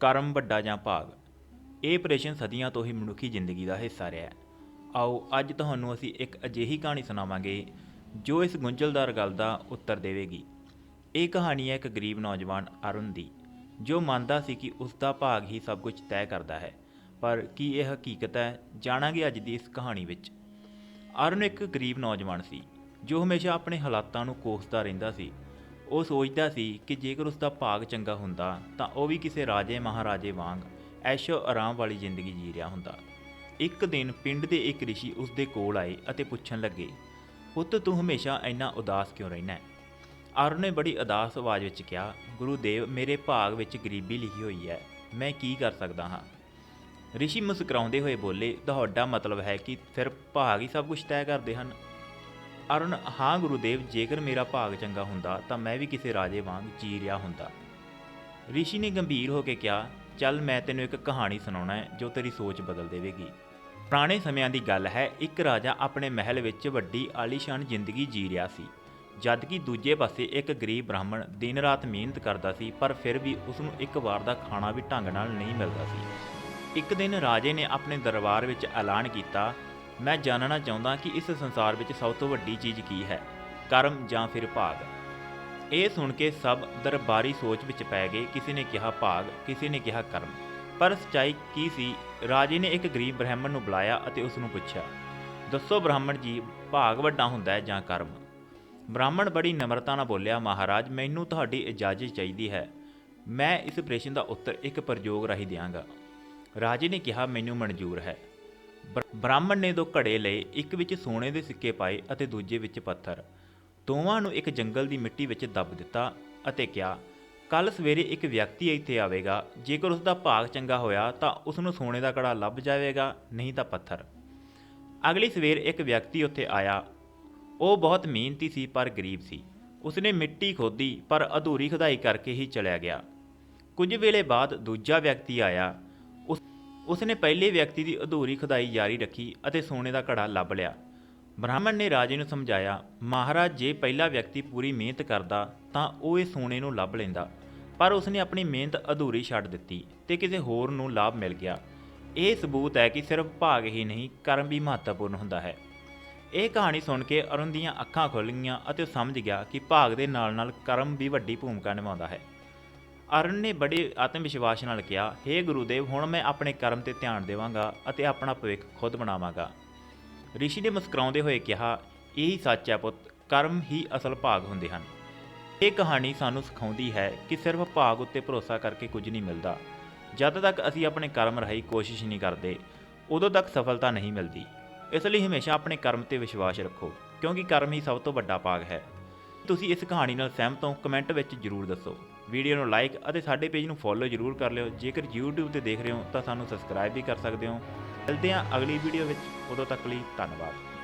ਕਰਮ ਵੱਡਾ ਜਾਂ ਭਾਗ, ਇਹ ਪ੍ਰਸ਼ਨ ਸਦੀਆਂ ਤੋਂ ਹੀ ਮਨੁੱਖੀ ਜ਼ਿੰਦਗੀ ਦਾ ਹਿੱਸਾ ਰਿਹਾ। ਹੈ ਆਓ ਅੱਜ ਤੁਹਾਨੂੰ ਅਸੀਂ ਇੱਕ ਅਜਿਹੀ ਕਹਾਣੀ ਸੁਣਾਵਾਂਗੇ, ਜੋ ਇਸ ਗੁੰਝਲਦਾਰ ਗੱਲ ਦਾ ਉੱਤਰ ਦੇਵੇਗੀ। ਇਹ ਕਹਾਣੀ ਹੈ ਇੱਕ ਗਰੀਬ ਨੌਜਵਾਨ ਅਰੁਣ ਦੀ, ਜੋ ਮੰਨਦਾ ਸੀ ਕਿ ਉਸ ਦਾ ਭਾਗ ਹੀ ਸਭ ਕੁਝ ਤੈਅ ਕਰਦਾ ਹੈ, ਪਰ ਕੀ ਇਹ ਹਕੀਕਤ ਹੈ, ਜਾਣਾਂਗੇ ਅੱਜ ਦੀ ਇਸ ਕਹਾਣੀ ਵਿੱਚ। ਅਰੁਣ ਇੱਕ ਗਰੀਬ ਨੌਜਵਾਨ ਸੀ, ਜੋ ਹਮੇਸ਼ਾ ਆਪਣੇ ਹਾਲਾਤਾਂ ਨੂੰ ਕੋਸਦਾ ਰਹਿੰਦਾ ਸੀ ਉਹ ਸੋਚਦਾ ਸੀ ਕਿ ਜੇਕਰ ਉਸ ਦਾ ਭਾਗ ਚੰਗਾ ਹੁੰਦਾ, ਤਾਂ ਉਹ ਵੀ ਕਿਸੇ ਰਾਜੇ ਮਹਾਰਾਜੇ ਵਾਂਗ ਐਸ਼ੋ ਆਰਾਮ ਵਾਲੀ ਜ਼ਿੰਦਗੀ ਜੀ ਰਿਹਾ ਹੁੰਦਾ। ਇੱਕ ਦਿਨ ਪਿੰਡ ਦੇ ਇੱਕ ਰਿਸ਼ੀ ਉਸ ਦੇ ਕੋਲ ਆਏ ਅਤੇ ਪੁੱਛਣ ਲੱਗੇ, ਪੁੱਤ, ਤੂੰ ਹਮੇਸ਼ਾ ਇੰਨਾ ਉਦਾਸ ਕਿਉਂ ਰਹਿਣਾ ਹੈ? ਅਰੁਣ ਨੇ ਬੜੀ ਉਦਾਸ ਆਵਾਜ਼ ਵਿੱਚ ਕਿਹਾ, ਗੁਰੂਦੇਵ, ਮੇਰੇ ਭਾਗ ਵਿੱਚ ਗਰੀਬੀ ਲਿਖੀ ਹੋਈ ਹੈ, ਮੈਂ ਕੀ ਕਰ ਸਕਦਾ ਹਾਂ? ਰਿਸ਼ੀ ਮੁਸਕਰਾਉਂਦੇ ਹੋਏ ਬੋਲੇ, ਤੁਹਾਡਾ ਮਤਲਬ ਹੈ ਕਿ ਫਿਰ ਭਾਗ ਹੀ ਸਭ ਕੁਝ ਤੈਅ ਕਰਦੇ ਹਨ। ਅਰੁਣ, ਹਾਂ ਗੁਰੂਦੇਵ, ਜੇਕਰ ਮੇਰਾ ਭਾਗ ਚੰਗਾ ਹੁੰਦਾ, ਤਾਂ ਮੈਂ ਵੀ ਕਿਸੇ ਰਾਜੇ ਵਾਂਗ ਜੀ ਰਿਹਾ ਹੁੰਦਾ। ਰਿਸ਼ੀ ਨੇ ਗੰਭੀਰ ਹੋ ਕੇ ਕਿਹਾ, ਚੱਲ ਮੈਂ ਤੈਨੂੰ ਇੱਕ ਕਹਾਣੀ ਸੁਣਾਉਣਾ ਹੈ, ਜੋ ਤੇਰੀ ਸੋਚ ਬਦਲ ਦੇਵੇਗੀ। ਪੁਰਾਣੇ ਸਮਿਆਂ ਦੀ ਗੱਲ ਹੈ, ਇੱਕ ਰਾਜਾ ਆਪਣੇ ਮਹਿਲ ਵਿੱਚ ਵੱਡੀ, ਆਲੀਸ਼ਾਨ ਜ਼ਿੰਦਗੀ ਜੀ ਰਿਹਾ ਸੀ। ਜਦਕਿ ਦੂਜੇ ਪਾਸੇ ਇੱਕ ਗਰੀਬ ਬ੍ਰਾਹਮਣ ਦਿਨ ਰਾਤ ਮਿਹਨਤ ਕਰਦਾ ਸੀ, ਪਰ ਫਿਰ ਵੀ ਉਸ ਨੂੰ ਇੱਕ ਵਾਰ ਦਾ ਖਾਣਾ ਵੀ ਢੰਗ ਨਾਲ ਨਹੀਂ ਮਿਲਦਾ ਸੀ। ਇੱਕ ਦਿਨ ਰਾਜੇ ਨੇ ਆਪਣੇ ਦਰਬਾਰ ਵਿੱਚ ਐਲਾਨ ਕੀਤਾ ਮੈਂ ਜਾਣਨਾ ਚਾਹੁੰਦਾ ਕਿ ਇਸ ਸੰਸਾਰ ਵਿੱਚ ਸਭ ਤੋਂ ਵੱਡੀ ਚੀਜ਼ ਕੀ ਹੈ, ਕਰਮ ਜਾਂ ਫਿਰ ਭਾਗ? ਇਹ ਸੁਣ ਕੇ ਸਭ ਦਰਬਾਰੀ ਸੋਚ ਵਿੱਚ ਪੈ ਗਏ, ਕਿਸੇ ਨੇ ਕਿਹਾ ਭਾਗ, ਕਿਸੇ ਨੇ ਕਿਹਾ ਕਰਮ। ਪਰ ਸਚਾਈ ਕੀ ਸੀ? ਰਾਜੇ ਨੇ ਇੱਕ ਗਰੀਬ ਬ੍ਰਾਹਮਣ ਨੂੰ ਬੁਲਾਇਆ ਅਤੇ ਉਸ ਨੂੰ ਪੁੱਛਿਆ, ਦੱਸੋ ਬ੍ਰਾਹਮਣ ਜੀ, ਭਾਗ ਵੱਡਾ ਹੁੰਦਾ ਹੈ ਜਾਂ ਕਰਮ? ਬ੍ਰਾਹਮਣ ਬੜੀ ਨਮਰਤਾ ਨਾਲ ਬੋਲਿਆ, ਮਹਾਰਾਜ, ਮੈਨੂੰ ਤੁਹਾਡੀ ਇਜਾਜ਼ਤ ਚਾਹੀਦੀ ਹੈ। ਮੈਂ ਇਸ ਪ੍ਰਸ਼ਨ ਦਾ ਉੱਤਰ ਇੱਕ ਪ੍ਰਯੋਗ ਰਾਹੀਂ ਦਿਆਂਗਾ। ਰਾਜੇ ਨੇ ਕਿਹਾ, ਮੈਨੂੰ ਮਨਜ਼ੂਰ ਹੈ। ਬ੍ਰਾਹਮਣ ਨੇ ਦੋ ਘੜੇ ਲਏ, ਇੱਕ ਵਿੱਚ ਸੋਨੇ ਦੇ ਸਿੱਕੇ ਪਾਏ ਅਤੇ ਦੂਜੇ ਵਿੱਚ ਪੱਥਰ। ਦੋਵਾਂ ਨੂੰ ਇੱਕ ਜੰਗਲ ਦੀ ਮਿੱਟੀ ਵਿੱਚ ਦੱਬ ਦਿੱਤਾ ਅਤੇ ਕਿਹਾ ਕੱਲ ਸਵੇਰੇ ਇੱਕ ਵਿਅਕਤੀ ਇੱਥੇ ਆਵੇਗਾ। ਜੇਕਰ ਉਸ ਦਾ ਭਾਗ ਚੰਗਾ ਹੋਇਆ ਤਾਂ ਉਸ ਨੂੰ ਸੋਨੇ ਦਾ ਘੜਾ ਲੱਭ ਜਾਵੇਗਾ, ਨਹੀਂ ਤਾਂ ਪੱਥਰ। ਅਗਲੀ ਸਵੇਰ ਇੱਕ ਵਿਅਕਤੀ ਉੱਥੇ ਆਇਆ। ਉਹ ਬਹੁਤ ਮਿਹਨਤੀ ਸੀ ਪਰ ਗਰੀਬ ਸੀ। ਉਸਨੇ ਮਿੱਟੀ ਖੋਦੀ ਪਰ ਅਧੂਰੀ ਖੁਦਾਈ ਕਰਕੇ ਹੀ ਚਲਿਆ ਗਿਆ। ਕੁਝ ਵੇਲੇ ਬਾਅਦ ਦੂਜਾ ਵਿਅਕਤੀ ਆਇਆ। ਉਸ ਉਸਨੇ ਪਹਿਲੇ ਵਿਅਕਤੀ ਦੀ ਅਧੂਰੀ ਖੁਦਾਈ ਜਾਰੀ ਰੱਖੀ ਅਤੇ ਸੋਨੇ ਦਾ ਘੜਾ ਲੱਭ ਲਿਆ। ਬ੍ਰਾਹਮਣ ਨੇ ਰਾਜੇ ਨੂੰ ਸਮਝਾਇਆ, ਮਹਾਰਾਜ, ਜੇ ਪਹਿਲਾ ਵਿਅਕਤੀ ਪੂਰੀ ਮਿਹਨਤ ਕਰਦਾ, ਤਾਂ ਉਹ ਇਹ ਸੋਨੇ ਨੂੰ ਲੱਭ ਲੈਂਦਾ। ਪਰ ਉਸਨੇ ਆਪਣੀ ਮਿਹਨਤ ਅਧੂਰੀ ਛੱਡ ਦਿੱਤੀ ਤੇ ਕਿਸੇ ਹੋਰ ਨੂੰ ਲਾਭ ਮਿਲ ਗਿਆ। ਇਹ ਸਬੂਤ ਹੈ ਕਿ ਸਿਰਫ ਭਾਗ ਹੀ ਨਹੀਂ, ਕਰਮ ਵੀ ਮਹੱਤਵਪੂਰਨ ਹੁੰਦਾ ਹੈ। ਇਹ ਕਹਾਣੀ ਸੁਣ ਕੇ ਅਰੁਣ ਦੀਆਂ ਅੱਖਾਂ ਖੁੱਲ੍ਹ ਗਈਆਂ ਅਤੇ ਉਹ ਸਮਝ ਗਿਆ ਕਿ ਭਾਗ ਦੇ ਨਾਲ-ਨਾਲ ਕਰਮ ਵੀ ਵੱਡੀ ਭੂਮਿਕਾ ਨਿਭਾਉਂਦਾ ਹੈ। ਅਰੁਣ ਨੇ ਬੜੇ ਆਤਮ ਵਿਸ਼ਵਾਸ ਨਾਲ ਕਿਹਾ हे ਗੁਰੂਦੇਵ, ਹੁਣ ਮੈਂ ਆਪਣੇ ਕਰਮ ਤੇ ਧਿਆਨ ਦੇਵਾਂਗਾ ਅਤੇ ਆਪਣਾ ਭਵਿੱਖ ਖੁਦ ਬਣਾਵਾਂਗਾ। ਰਿਸ਼ੀ ਨੇ ਮੁਸਕਰਾਉਂਦੇ ਹੋਏ ਕਿਹਾ, ਇਹੀ ਸੱਚ ਹੈ ਪੁੱਤ, ਕਰਮ ਹੀ ਅਸਲ ਭਾਗ ਹੁੰਦੇ ਹਨ। ਇਹ ਕਹਾਣੀ ਸਾਨੂੰ ਸਿਖਾਉਂਦੀ ਹੈ ਕਿ ਸਿਰਫ ਭਾਗ ਉੱਤੇ ਭਰੋਸਾ ਕਰਕੇ ਕੁਝ ਨਹੀਂ ਮਿਲਦਾ। ਜਦ ਤੱਕ ਅਸੀਂ ਆਪਣੇ ਕਰਮ ਰਾਹੀਂ ਕੋਸ਼ਿਸ਼ ਨਹੀਂ ਕਰਦੇ, ਉਦੋਂ ਤੱਕ ਸਫਲਤਾ ਨਹੀਂ ਮਿਲਦੀ। ਇਸ ਲਈ ਹਮੇਸ਼ਾ ਆਪਣੇ ਕਰਮ ਤੇ ਵਿਸ਼ਵਾਸ ਰੱਖੋ, ਕਿਉਂਕਿ ਕਰਮ ਹੀ ਸਭ ਤੋਂ ਵੱਡਾ ਭਾਗ ਹੈ। ਤੁਸੀਂ ਇਸ ਕਹਾਣੀ ਨਾਲ ਸਹਿਮਤ ਹੋ, ਕਮੈਂਟ ਵਿੱਚ ਜਰੂਰ ਦੱਸੋ। ਵੀਡੀਓ ਨੂੰ ਲਾਈਕ ਅਤੇ ਸਾਡੇ ਪੇਜ ਨੂੰ ਫੋਲੋ ਜਰੂਰ ਕਰ ਲਿਓ। ਜੇਕਰ YouTube ਤੇ ਦੇਖ ਰਹੇ ਹੋ ਤਾਂ ਸਾਨੂੰ ਸਬਸਕ੍ਰਾਈਬ ਵੀ ਕਰ ਸਕਦੇ ਹੋ। ਮਿਲਦੇ ਹਾਂ ਅਗਲੀ ਵੀਡੀਓ ਵਿੱਚ। ਉਦੋਂ ਤੱਕ ਲਈ ਧੰਨਵਾਦ।